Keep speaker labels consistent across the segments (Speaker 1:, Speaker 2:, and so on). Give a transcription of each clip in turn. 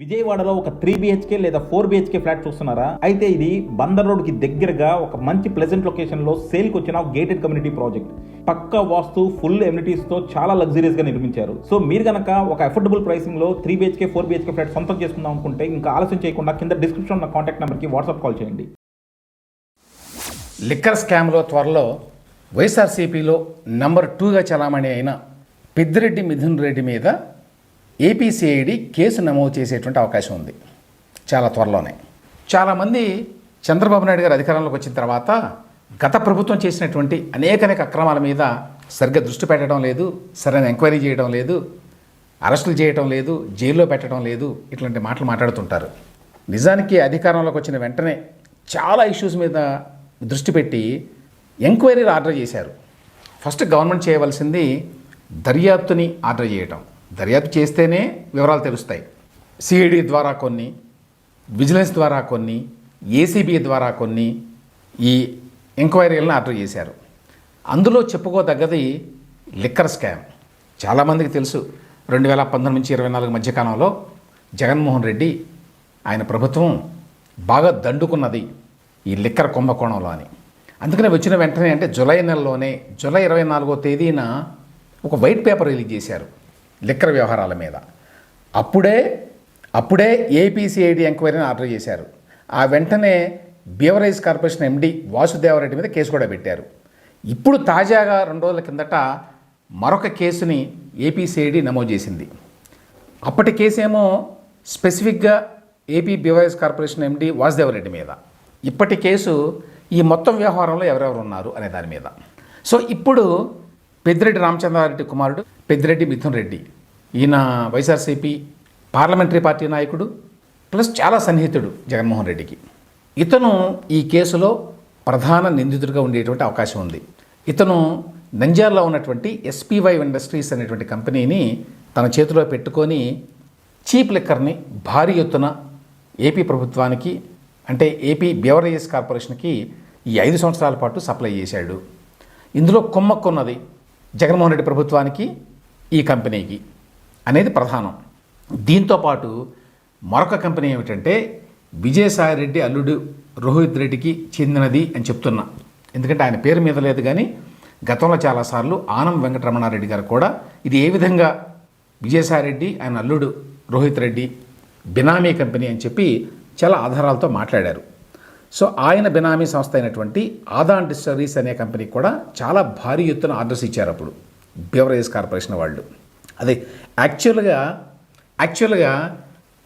Speaker 1: విజయవాడలో ఒక three BHK లేదా ఫోర్ బిహెచ్కే ఫ్లాట్ చూస్తున్నారా? అయితే ఇది బందర్ రోడ్కి దగ్గరగా ఒక మంచి ప్లెజెంట్ లొకేషన్లో సేల్కి వచ్చిన గేటెడ్ కమ్యూనిటీ ప్రాజెక్ట్ పక్క వాస్తు ఫుల్ ఎమ్యూనిటీస్తో చాలా లగ్జరీస్గా నిర్మించారు. సో మీరు గనక ఒక affordable ప్రైసింగ్లో three BHK four BHK flat సొంతం చేసుకుందాం అనుకుంటే ఇంకా ఆలస్యం చేయకుండా కింద డిస్క్రిప్షన్ ఉన్న కాంటాక్ట్ నెంబర్కి వాట్సాప్ కాల్ చేయండి.
Speaker 2: లిక్కర్ స్కామ్లో త్వరలో వైఎస్ఆర్సీపీలో నంబర్ టూగా చలామణి అయిన పెద్దిరెడ్డి మిథున్ రెడ్డి మీద ఏపీసీఐడి కేసు నమోదు చేసేటువంటి అవకాశం ఉంది. చాలా త్వరలోనే. చాలామంది చంద్రబాబు నాయుడు గారు అధికారంలోకి వచ్చిన తర్వాత గత ప్రభుత్వం చేసినటువంటి అనేక అనేక అక్రమాల మీద సరిగ్గా దృష్టి పెట్టడం లేదు సరైన ఎంక్వైరీ చేయడం లేదు అరెస్టులు చేయటం లేదు జైల్లో పెట్టడం లేదు ఇట్లాంటి మాటలు మాట్లాడుతుంటారు. నిజానికి అధికారంలోకి వచ్చిన వెంటనే చాలా ఇష్యూస్ మీద దృష్టి పెట్టి ఎంక్వైరీలు ఆర్డర్ చేశారు. ఫస్ట్ గవర్నమెంట్ చేయవలసింది దర్యాప్తుని ఆర్డర్ చేయటం. దర్యాప్తు చేస్తేనే వివరాలు తెలుస్తాయి. సిఐడి ద్వారా కొన్ని విజిలెన్స్ ద్వారా కొన్ని ఏసీబీ ద్వారా కొన్ని ఈ ఎంక్వైరీలను ఆర్డర్ చేశారు. అందులో చెప్పుకోదగ్గది లిక్కర్ స్కామ్. చాలామందికి తెలుసు. రెండు వేల పంతొమ్మిది నుంచి ఇరవై నాలుగు మధ్యకాలంలో జగన్మోహన్ రెడ్డి ఆయన ప్రభుత్వం బాగా దండుకున్నది ఈ లిక్కర్ కుంభకోణంలో అని. అందుకనే వచ్చిన వెంటనే అంటే జూలై నెలలోనే జూలై ఇరవై నాలుగో తేదీన ఒక వైట్ పేపర్ రిలీజ్ చేశారు. లిక్కర్ వ్యవహారాల మీద. అప్పుడే అప్పుడే ఏపీసీఐడి ఎంక్వైరీని ఆర్డర్ చేశారు. ఆ వెంటనే బీవరేజ్ కార్పొరేషన్ ఎండి వాసుదేవరెడ్డి మీద కేసు కూడా పెట్టారు. ఇప్పుడు తాజాగా రెండు రోజుల కిందట మరొక కేసుని ఏపీసీఐడి నమోదు చేసింది. అప్పటి కేసేమో స్పెసిఫిక్గా AP beverage corporation MD Vasudeva Reddy మీద. ఇప్పటి కేసు ఈ మొత్తం వ్యవహారంలో ఎవరెవరు ఉన్నారు అనే దాని మీద. సో ఇప్పుడు పెద్దిరెడ్డి రామచంద్రారెడ్డి కుమారుడు పెద్దిరెడ్డి మిథున్ రెడ్డి. ఈయన వైఎస్ఆర్సీపీ పార్లమెంటరీ పార్టీ నాయకుడు ప్లస్ చాలా సన్నిహితుడు జగన్మోహన్ రెడ్డికి. ఇతను ఈ కేసులో ప్రధాన నిందితుడిగా ఉండేటువంటి అవకాశం ఉంది. ఇతను నంజార్లో ఉన్నటువంటి ఎస్పీవై ఇండస్ట్రీస్ అనేటువంటి కంపెనీని తన చేతిలో పెట్టుకొని చీప్ లిక్కర్ని భారీ ఎత్తున ఏపీ ప్రభుత్వానికి అంటే ఏపీ బెవరేజెస్ కార్పొరేషన్కి ఈ ఐదు సంవత్సరాల పాటు సప్లై చేశాడు. ఇందులో కుమ్మక్కున్నది జగన్మోహన్ రెడ్డి ప్రభుత్వానికి ఈ కంపెనీకి అనేది ప్రధానం. దీంతో పాటు మరొక కంపెనీ ఏమిటంటే విజయసాయి రెడ్డి అల్లుడు రోహిత్ రెడ్డికి చెందినది అని చెప్తున్నా. ఎందుకంటే ఆయన పేరు మీద లేదు కానీ గతంలో చాలాసార్లు ఆనం వెంకటరమణారెడ్డి గారు కూడా ఇది ఏ విధంగా విజయసాయి రెడ్డి ఆయన అల్లుడు రోహిత్ రెడ్డి బినామీ కంపెనీ అని చెప్పి చాలా ఆధారాలతో మాట్లాడారు. సో ఆయన బినామీ సంస్థ అయినటువంటి ఆదాన్ డిస్టరీస్ అనే కంపెనీకి కూడా చాలా భారీ ఎత్తున ఆర్డర్స్ ఇచ్చారు అప్పుడు. బెవరేజ్ కార్పొరేషన్ వాళ్ళు. అదే యాక్చువల్గా యాక్చువల్గా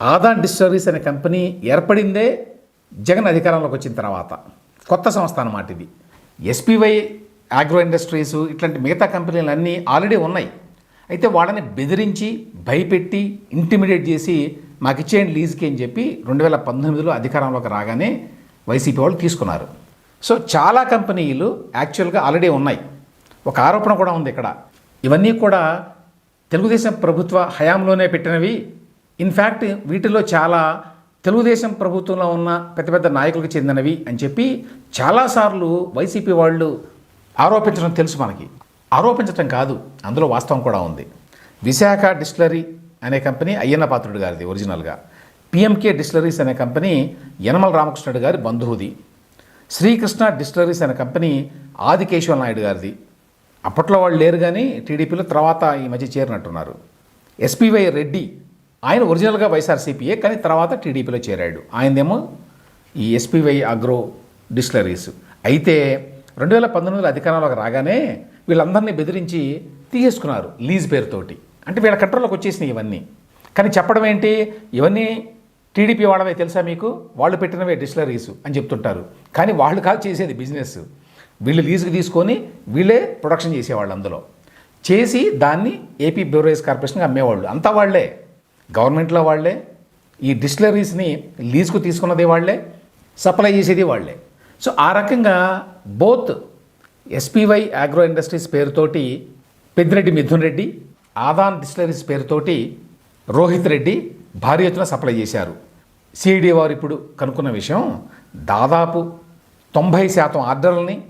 Speaker 2: ఆదాన్ డిస్టరీస్ అనే కంపెనీ ఏర్పడిందే జగన్ అధికారంలోకి వచ్చిన తర్వాత. కొత్త సంస్థ అన్నమాట ఇది. ఎస్పీవై ఆగ్రో ఇండస్ట్రీస్ ఇట్లాంటి మిగతా కంపెనీలు అన్నీ ఆల్రెడీ ఉన్నాయి. అయితే వాళ్ళని బెదిరించి భయపెట్టి ఇంటిమిడియేట్ చేసి మాకు ఇచ్చేయండి లీజ్కి అని చెప్పి రెండు వేల పంతొమ్మిదిలో అధికారంలోకి రాగానే వైసీపీ వాళ్ళు తీసుకున్నారు. సో చాలా కంపెనీలు యాక్చువల్గా ఆల్రెడీ ఉన్నాయి. ఒక ఆరోపణ కూడా ఉంది ఇక్కడ. ఇవన్నీ కూడా తెలుగుదేశం ప్రభుత్వ హయాంలోనే పెట్టినవి. ఇన్ఫ్యాక్ట్ వీటిలో చాలా తెలుగుదేశం ప్రభుత్వంలో ఉన్న పెద్ద పెద్ద నాయకులకు చెందినవి అని చెప్పి చాలాసార్లు వైసీపీ వాళ్ళు ఆరోపించడం తెలుసు మనకి. ఆరోపించటం కాదు అందులో వాస్తవం కూడా ఉంది. విశాఖ డిస్టిలరీ అనే కంపెనీ అయ్యన్న పాత్రుడు గారిది ఒరిజినల్గా. పిఎంకే డిస్టిలరీస్ అనే కంపెనీ యనమల రామకృష్ణుడు గారి బంధువుది. శ్రీకృష్ణ డిస్టిలరీస్ అనే కంపెనీ ఆదికేశవ నాయుడు గారిది. అప్పట్లో వాళ్ళు లేరు కానీ టీడీపీలో తర్వాత ఈ మధ్య చేరినట్టున్నారు. ఎస్పీవై రెడ్డి ఆయన ఒరిజినల్గా వైఎస్ఆర్సీపీఏ కానీ తర్వాత టీడీపీలో చేరాడు. ఆయనదేమో ఈ ఎస్పీవై అగ్రో డిస్టిలరీస్ అయితే రెండు వేల పంతొమ్మిదిలో అధికారంలోకి రాగానే వీళ్ళందరినీ బెదిరించి తీసేసుకున్నారు లీజ్ పేరుతోటి. అంటే వీళ్ళ కంట్రోల్లోకి వచ్చేసినాయి ఇవన్నీ. కానీ చెప్పడం ఏంటి ఇవన్నీ టీడీపీ వాళ్ళవే తెలుసా మీకు? వాళ్ళు పెట్టినవే డిస్టిలరీస్ అని చెప్తుంటారు. కానీ వాళ్ళు కాదు చేసేది బిజినెస్. వీళ్ళు లీజుకి తీసుకొని వీళ్ళే ప్రొడక్షన్ చేసేవాళ్ళు అందులో. చేసి దాన్ని ఏపీ బెవరేజ్ కార్పొరేషన్కి అమ్మేవాళ్ళు. అంతా వాళ్ళే. గవర్నమెంట్లో వాళ్ళే. ఈ డిస్టిలరీస్ని లీజుకు తీసుకున్నది వాళ్ళే. సప్లై చేసేది వాళ్ళే. సో ఆ రకంగా బోత్ ఎస్పీవై ఆగ్రో ఇండస్ట్రీస్ పేరుతోటి పెద్దిరెడ్డి మిథున్ రెడ్డి ఆదాన్ డిస్టిలరీస్ పేరుతోటి రోహిత్ రెడ్డి భారీ ఎత్తున సప్లై చేశారు. సిఐడి వారు ఇప్పుడు కనుక్కున్న విషయం దాదాపు తొంభై శాతం ఆర్డర్లని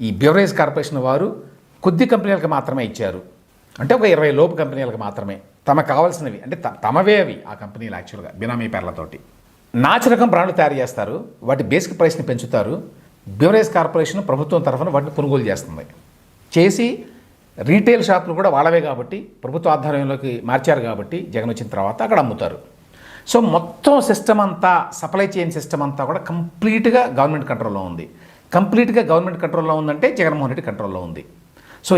Speaker 2: ఈ బెవరేజ్ కార్పొరేషన్ వారు కొద్ది కంపెనీలకు మాత్రమే ఇచ్చారు. అంటే ఒక ఇరవై లోపు కంపెనీలకు మాత్రమే. తమకు కావాల్సినవి అంటే త- తమవే అవి ఆ కంపెనీలు యాక్చువల్గా బినామీ పేర్లతోటి. నాచరకం బ్రాండ్లు తయారు చేస్తారు వాటి బేసిక్ ప్రైస్ని పెంచుతారు బ్యూరేజ్ కార్పొరేషన్ ప్రభుత్వం తరఫున వాటిని కొనుగోలు చేస్తుంది. చేసి రీటైల్ షాపులు కూడా వాళ్ళవే కాబట్టి ప్రభుత్వ ఆధ్వర్యంలోకి మార్చారు కాబట్టి జగన్ వచ్చిన తర్వాత అక్కడ అమ్ముతారు. సో మొత్తం సిస్టమ్ అంతా సప్లై చైన్ సిస్టమ్ అంతా కూడా కంప్లీట్గా గవర్నమెంట్ కంట్రోల్లో ఉంది. కంప్లీట్గా గవర్నమెంట్ కంట్రోల్లో ఉందంటే జగన్మోహన్ రెడ్డి కంట్రోల్లో ఉంది. సో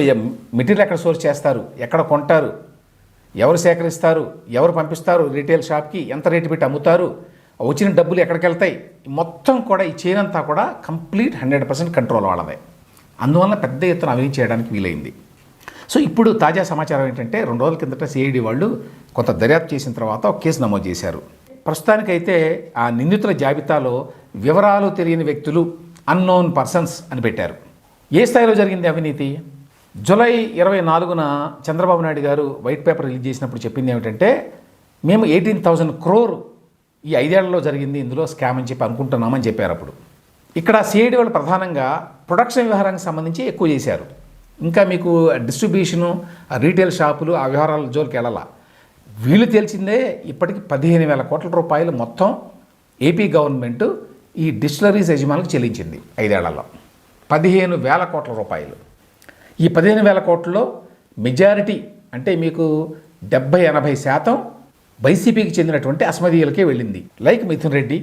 Speaker 2: మెటీరియల్ ఎక్కడ సోర్స్ చేస్తారు? ఎక్కడ కొంటారు? ఎవరు సేకరిస్తారు? ఎవరు పంపిస్తారు రీటైల్ షాప్కి? ఎంత రేటు పెట్టి అమ్ముతారు? వచ్చిన డబ్బులు ఎక్కడికి వెళ్తాయి? మొత్తం కూడా ఈ చైన్ అంతా కూడా కంప్లీట్ హండ్రెడ్ పర్సెంట్ కంట్రోల్ వాళ్ళదే. అందువల్ల పెద్ద ఎత్తున అవినీతి చేయడానికి వీలైంది. సో ఇప్పుడు తాజా సమాచారం ఏంటంటే రెండు రోజుల కిందట సిఐడి వాళ్ళు కొంత దర్యాప్తు చేసిన తర్వాత ఒక కేసు నమోదు చేశారు. ప్రస్తుతానికైతే ఆ నిందితుల జాబితాలో వివరాలు తెలియని వ్యక్తులు అన్నోన్ పర్సన్స్ అని పెట్టారు. ఏ స్థాయిలో జరిగింది అవినీతి? జూలై ఇరవై నాలుగున చంద్రబాబు నాయుడు గారు వైట్ పేపర్ రిలీజ్ చేసినప్పుడు చెప్పింది ఏమిటంటే మేము ఎయిటీన్ థౌజండ్ క్రోర్ ఈ ఐదేళ్ళలో జరిగింది ఇందులో స్కామ్ అని చెప్పి అనుకుంటున్నామని చెప్పారు అప్పుడు. ఇక్కడ సిఐడి వాళ్ళు ప్రధానంగా ప్రొడక్షన్ వ్యవహారానికి సంబంధించి ఎక్కువ చేశారు. ఇంకా మీకు డిస్ట్రిబ్యూషను ఆ రీటైల్ షాపులు ఆ వ్యవహారాల జోలికి వెళ్ళాల. వీళ్ళు తెలిసిందే ఇప్పటికి పదిహేను వేల కోట్ల రూపాయలు మొత్తం ఏపీ గవర్నమెంట్ ఈ డిస్టిలరీస్ యజమానులకు చెల్లించింది ఐదేళ్ళలో. పదిహేను వేల కోట్ల రూపాయలు. ఈ పదిహేను వేల కోట్లలో మెజారిటీ అంటే మీకు డెబ్బై ఎనభై శాతం వైసీపీకి చెందినటువంటి అస్మదీయులకే వెళ్ళింది. లైక్ మిథున్ రెడ్డి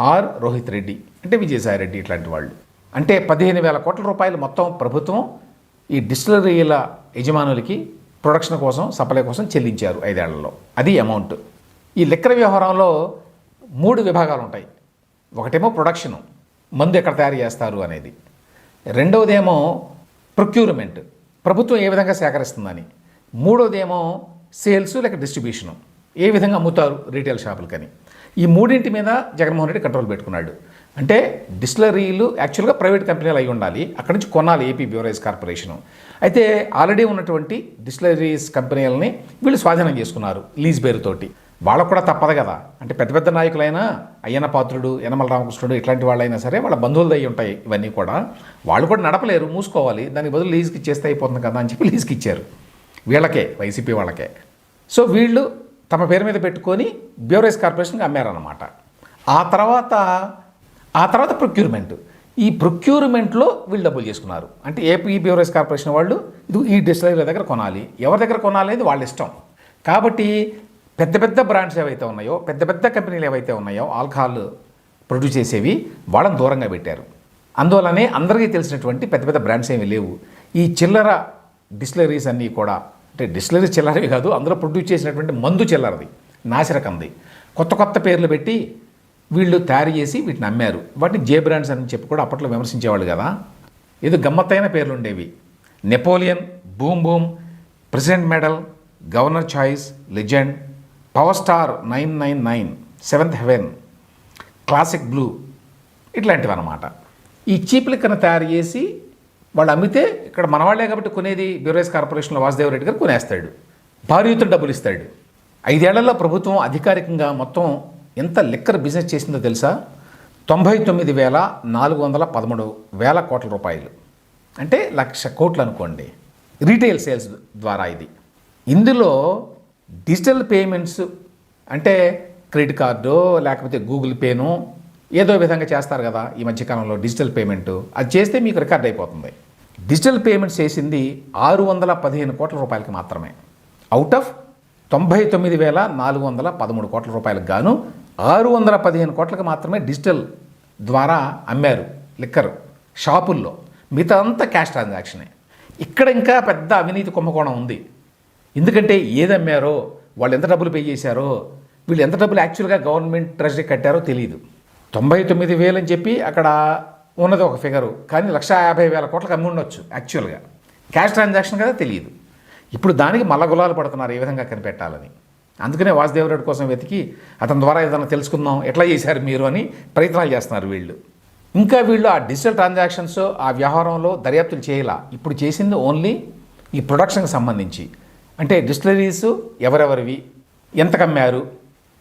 Speaker 2: ఆర్ రోహిత్ రెడ్డి అంటే విజయసాయి రెడ్డి ఇట్లాంటి వాళ్ళు. అంటే పదిహేను వేల కోట్ల రూపాయలు మొత్తం ప్రభుత్వం ఈ డిస్టిలరీల యజమానులకి ప్రొడక్షన్ కోసం సప్లై కోసం చెల్లించారు ఐదేళ్ళలో. అది అమౌంట్. ఈ లెక్కల వ్యవహారంలో మూడు విభాగాలు ఉంటాయి. ఒకటేమో ప్రొడక్షను మందు ఎక్కడ తయారు చేస్తారు అనేది. రెండవదేమో ప్రొక్యూర్మెంట్ ప్రభుత్వం ఏ విధంగా సేకరిస్తుందని. మూడోదేమో సేల్స్ లేక డిస్ట్రిబ్యూషను ఏ విధంగా అమ్ముతారు రీటైల్ షాపులకని. ఈ మూడింటి మీద జగన్మోహన్ రెడ్డి కంట్రోల్ పెట్టుకున్నాడు. అంటే డిస్టిలరీలు యాక్చువల్గా ప్రైవేట్ కంపెనీలు అయి ఉండాలి. అక్కడి నుంచి కొనాలి ఏపీ బ్యూరైజ్ కార్పొరేషను. అయితే ఆల్రెడీ ఉన్నటువంటి డిస్టిలరీస్ కంపెనీలని వీళ్ళు స్వాధీనం చేసుకున్నారు లీజ్ పేరుతోటి. వాళ్ళకు కూడా తప్పదు కదా. అంటే పెద్ద పెద్ద నాయకులైనా అయ్యన పాత్రుడు యనమల రామకృష్ణుడు ఇట్లాంటి వాళ్ళైనా సరే వాళ్ళ బంధువులు అయి ఉంటాయి ఇవన్నీ కూడా. వాళ్ళు కూడా నడపలేరు మూసుకోవాలి. దానికి బదులు లీజ్కి ఇచ్చేస్తే అయిపోతుంది కదా అని చెప్పి లీజ్కి ఇచ్చారు. వీళ్ళకే వైసీపీ వాళ్ళకే. సో వీళ్ళు తమ పేరు మీద పెట్టుకొని బ్యూరైస్ కార్పొరేషన్కి అమ్మారన్నమాట. ఆ తర్వాత ఆ తర్వాత ప్రొక్యూర్మెంట్. ఈ ప్రొక్యూర్మెంట్లో వీళ్ళు డబ్బులు చేసుకున్నారు. అంటే ఏపీ బ్యూరోస్ కార్పొరేషన్ వాళ్ళు ఇది ఈ డిస్టిలరీల దగ్గర కొనాలి. ఎవరి దగ్గర కొనాలి అనేది వాళ్ళ ఇష్టం. కాబట్టి పెద్ద పెద్ద బ్రాండ్స్ ఏవైతే ఉన్నాయో పెద్ద పెద్ద కంపెనీలు ఏవైతే ఉన్నాయో ఆల్కహాల్ ప్రొడ్యూస్ చేసేవి వాళ్ళని దూరంగా పెట్టారు. అందువల్లనే అందరికీ తెలిసినటువంటి పెద్ద పెద్ద బ్రాండ్స్ ఏమీ లేవు. ఈ చిల్లర డిస్టిలరీస్ అన్నీ కూడా అంటే డిస్టిలరీస్ చిల్లరవి కాదు అందులో ప్రొడ్యూస్ చేసినటువంటి మందు చిల్లరది నాసిరకంది. కొత్త కొత్త పేర్లు పెట్టి వీళ్ళు తయారు చేసి వీటిని అమ్మారు. వాటిని జే బ్రాండ్స్ అని చెప్పి కూడా అప్పట్లో విమర్శించేవాళ్ళు కదా. ఏదో గమ్మత్తైన పేర్లు ఉండేవి. Napoleon boom boom president medal governor choice legend power star nine nine nine seventh heaven classic blue ఇట్లాంటివి అనమాట ఈ చీప్ లిక్కర్ని తయారు చేసి వాళ్ళు అమ్మితే ఇక్కడ మనవాళ్ళే కాబట్టి కొనేది బ్యూరైస్ కార్పొరేషన్లో వాసుదేవ్ రెడ్డి గారు కొనేస్తాడు. భారీ డబ్బులు ఇస్తాడు. ఐదేళ్ళలో ప్రభుత్వం అధికారికంగా మొత్తం ఎంత లిక్కర్ బిజినెస్ చేసిందో తెలుసా? తొంభై తొమ్మిది వేల నాలుగు వందల పదమూడు వేల కోట్ల రూపాయలు. అంటే లక్ష కోట్లు అనుకోండి. రీటైల్ సేల్స్ ద్వారా ఇది. ఇందులో డిజిటల్ పేమెంట్స్ అంటే క్రెడిట్ కార్డు లేకపోతే గూగుల్ పేను ఏదో విధంగా చేస్తారు కదా ఈ మధ్యకాలంలో డిజిటల్ పేమెంట్. అది చేస్తే మీకు రికార్డ్ అయిపోతుంది. డిజిటల్ పేమెంట్స్ చేసింది ఆరు వందల పదిహేను కోట్ల రూపాయలకి మాత్రమే. అవుట్ ఆఫ్ తొంభై తొమ్మిది వేల నాలుగు వందల పదమూడు కోట్ల రూపాయలకు గాను ఆరు వందల పదిహేను కోట్లకు మాత్రమే డిజిటల్ ద్వారా అమ్మారు లిక్కర్ షాపుల్లో. మిగతా అంతా క్యాష్ ట్రాన్సాక్షనే. ఇక్కడ ఇంకా పెద్ద అవినీతి కుంభకోణం ఉంది. ఎందుకంటే ఏది అమ్మారో వాళ్ళు ఎంత డబ్బులు పే చేశారో వీళ్ళు ఎంత డబ్బులు యాక్చువల్గా గవర్నమెంట్ ట్రెజరీ కట్టారో తెలియదు తొంభై తొమ్మిది వేలు అని చెప్పి అక్కడ ఉన్నది ఒక ఫిగరు. కానీ లక్ష యాభై వేల కోట్లకు అమ్మి ఉండొచ్చు యాక్చువల్గా. క్యాష్ ట్రాన్సాక్షన్ కదా తెలియదు ఇప్పుడు దానికి మల్ల గులాలు పడుతున్నారు ఏ విధంగా కనిపెట్టాలని. అందుకనే వాసుదేవరెడ్డి కోసం వెతికి అతని ద్వారా ఏదైనా తెలుసుకుందాం ఎట్లా చేశారు మీరు అని ప్రయత్నాలు చేస్తున్నారు వీళ్ళు. ఇంకా వీళ్ళు ఆ డిజిటల్ ట్రాన్సాక్షన్స్ ఆ వ్యవహారంలో దర్యాప్తులు చేయాల? ఇప్పుడు చేసింది ఓన్లీ ఈ ప్రొడక్షన్కి సంబంధించి. అంటే డిస్టిలరీస్ ఎవరెవరివి? ఎంత కమ్మారు?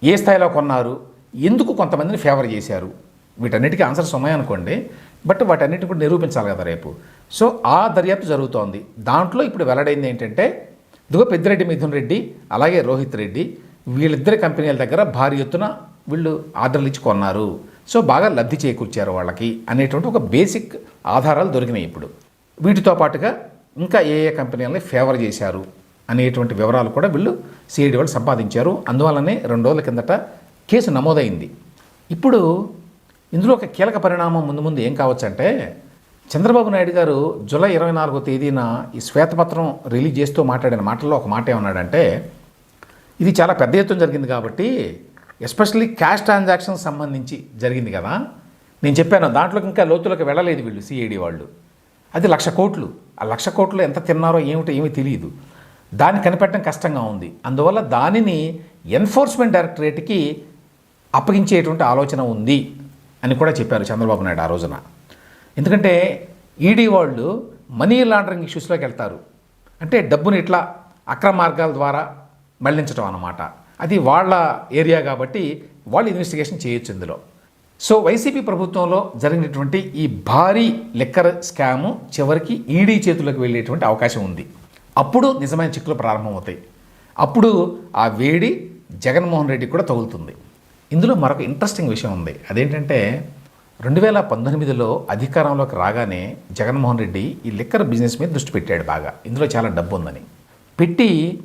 Speaker 2: ఏ స్థాయిలో కొన్నారు? ఎందుకు కొంతమందిని ఫేవర్ చేశారు? వీటన్నిటికీ ఆన్సర్స్ ఉన్నాయనుకోండి బట్ వాటన్నిటిని కూడా నిరూపించాలి కదా రేపు. సో ఆ దర్యాప్తు జరుగుతోంది. దాంట్లో ఇప్పుడు వెల్లడైంది ఏంటంటే ఇదిగో పెద్దిరెడ్డి మిథున్ రెడ్డి అలాగే రోహిత్ రెడ్డి వీళ్ళిద్దరి కంపెనీల దగ్గర భారీ ఎత్తున వీళ్ళు ఆర్డర్లు ఇచ్చి కొన్నారు. సో బాగా లబ్ధి చేకూర్చారు వాళ్ళకి అనేటువంటి ఒక బేసిక్ ఆధారాలు దొరికినాయి ఇప్పుడు. వీటితో పాటుగా ఇంకా ఏ ఏ కంపెనీలని ఫేవర్ చేశారు అనేటువంటి వివరాలు కూడా వీళ్ళు సిఐడి వాళ్ళు సంపాదించారు. అందువల్లనే రెండు రోజుల కిందట కేసు నమోదైంది. ఇప్పుడు ఇందులో ఒక కీలక పరిణామం ముందు ముందు ఏం కావచ్చు అంటే చంద్రబాబు నాయుడు గారు జూలై ఇరవై నాలుగో తేదీన ఈ శ్వేతపత్రం రిలీజ్ చేస్తూ మాట్లాడిన మాటల్లో ఒక మాట ఏమన్నాడంటే ఇది చాలా పెద్ద ఎత్తున జరిగింది కాబట్టి ఎస్పెషల్లీ క్యాష్ ట్రాన్సాక్షన్ సంబంధించి జరిగింది కదా. నేను చెప్పాను దాంట్లోకి ఇంకా లోతులోకి వెళ్ళలేదు వీళ్ళు సిఐడి వాళ్ళు. అది లక్ష కోట్లు. ఆ లక్ష కోట్లు ఎంత తిన్నారో ఏమిటో ఏమీ తెలియదు. దాన్ని కనిపెట్టడం కష్టంగా ఉంది. అందువల్ల దానిని ఎన్ఫోర్స్మెంట్ డైరెక్టరేట్కి అప్పగించేటువంటి ఆలోచన ఉంది అని కూడా చెప్పారు చంద్రబాబు నాయుడు ఆ రోజున. ఎందుకంటే ఈడీ వాళ్ళు మనీ లాండరింగ్ ఇష్యూస్లోకి వెళ్తారు. అంటే డబ్బుని ఇట్లా అక్రమ మార్గాల ద్వారా మళ్ళించడం అన్నమాట. అది వాళ్ళ ఏరియా కాబట్టి వాళ్ళు ఇన్వెస్టిగేషన్ చేయొచ్చు ఇందులో. సో వైసీపీ ప్రభుత్వంలో జరిగినటువంటి ఈ భారీ లిక్కర్ స్కాము చివరికి ఈడీ చేతులకు వెళ్ళేటువంటి అవకాశం ఉంది. అప్పుడు నిజమైన చిక్కులు ప్రారంభమవుతాయి. అప్పుడు ఆ వేడి జగన్మోహన్ రెడ్డి కూడా తగులుతుంది. ఇందులో మరొక ఇంట్రెస్టింగ్ విషయం ఉంది. అదేంటంటే రెండు వేల పంతొమ్మిదిలో అధికారంలోకి రాగానే జగన్మోహన్ రెడ్డి ఈ లిక్కర్ బిజినెస్ మీద దృష్టి పెట్టాడు బాగా. ఇందులో చాలా డబ్బు ఉందని. పెట్టి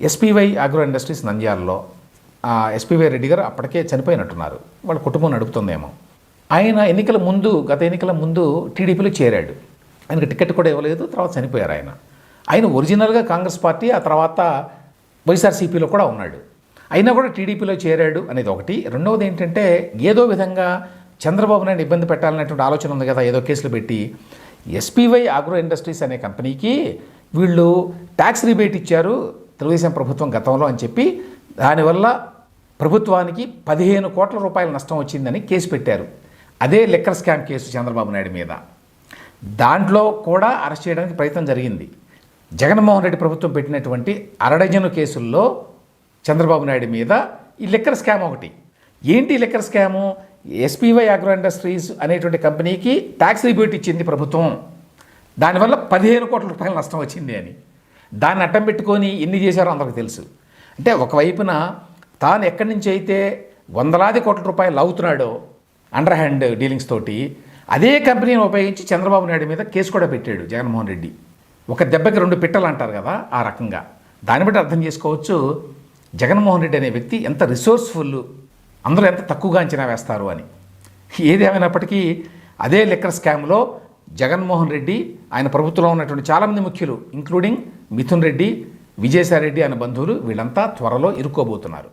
Speaker 2: ఎస్పీవై అగ్రో ఇండస్ట్రీస్ నంద్యాలలో ఎస్పీవై రెడ్డి గారు అప్పటికే చనిపోయినట్టున్నారు. వాళ్ళ కుటుంబం నడుపుతుందేమో. ఆయన ఎన్నికల ముందు గత ఎన్నికల ముందు టీడీపీలో చేరాడు. ఆయనకు టికెట్ కూడా ఇవ్వలేదు తర్వాత చనిపోయారు ఆయన. ఆయన ఒరిజినల్గా కాంగ్రెస్ పార్టీ ఆ తర్వాత వైఎస్ఆర్సీపీలో కూడా ఉన్నాడు. అయినా కూడా టీడీపీలో చేరాడు అనేది ఒకటి. రెండవది ఏంటంటే ఏదో విధంగా చంద్రబాబు నాయుడు ఇబ్బంది పెట్టాలనేటువంటి ఆలోచన ఉంది కదా ఏదో కేసులు పెట్టి. ఎస్పీవై ఆగ్రో ఇండస్ట్రీస్ అనే కంపెనీకి వీళ్ళు ట్యాక్స్ రిబేట్ ఇచ్చారు తెలుగుదేశం ప్రభుత్వం గతంలో అని చెప్పి. దానివల్ల ప్రభుత్వానికి పదిహేను కోట్ల రూపాయల నష్టం వచ్చిందని కేసు పెట్టారు. అదే లెక్కర్ స్కామ్ కేసు చంద్రబాబు నాయుడు మీద. దాంట్లో కూడా అరెస్ట్ చేయడానికి ప్రయత్నం జరిగింది. జగన్మోహన్ రెడ్డి ప్రభుత్వం పెట్టినటువంటి అరడజను కేసుల్లో చంద్రబాబు నాయుడు మీద ఈ లెక్కర్ స్కామ్ ఒకటి. ఏంటి liquor scam? SPY agro industries అనేటువంటి కంపెనీకి ట్యాక్స్ రిబ్యూట్ ఇచ్చింది ప్రభుత్వం. దానివల్ల పదిహేను కోట్ల రూపాయల నష్టం వచ్చింది అని. దాన్ని అడ్డం పెట్టుకొని ఎన్ని చేశారో అందరికి తెలుసు. అంటే ఒకవైపున తాను ఎక్కడి నుంచి అయితే వందలాది కోట్ల రూపాయలు అవుతున్నాడో అండర్ హ్యాండ్ డీలింగ్స్ తోటి అదే కంపెనీని ఉపయోగించి చంద్రబాబు నాయుడు మీద కేసు కూడా పెట్టాడు జగన్మోహన్ రెడ్డి. ఒక దెబ్బకి రెండు పిట్టలు అంటారు కదా ఆ రకంగా. దాన్ని బట్టి అర్థం చేసుకోవచ్చు జగన్మోహన్ రెడ్డి అనే వ్యక్తి ఎంత రిసోర్స్ఫుల్ అందరూ ఎంత తక్కువగా అంచనా వేస్తారు అని. ఏది అదే లెక్కర్ స్కామ్లో జగన్మోహన్ రెడ్డి ఆయన ప్రభుత్వంలో ఉన్నటువంటి చాలామంది ముఖ్యులు ఇంక్లూడింగ్ మిథున్ రెడ్డి విజయసాయి రెడ్డి అనే బంధువులు వీళ్ళంతా త్వరలో ఇరుక్కోబోతున్నారు.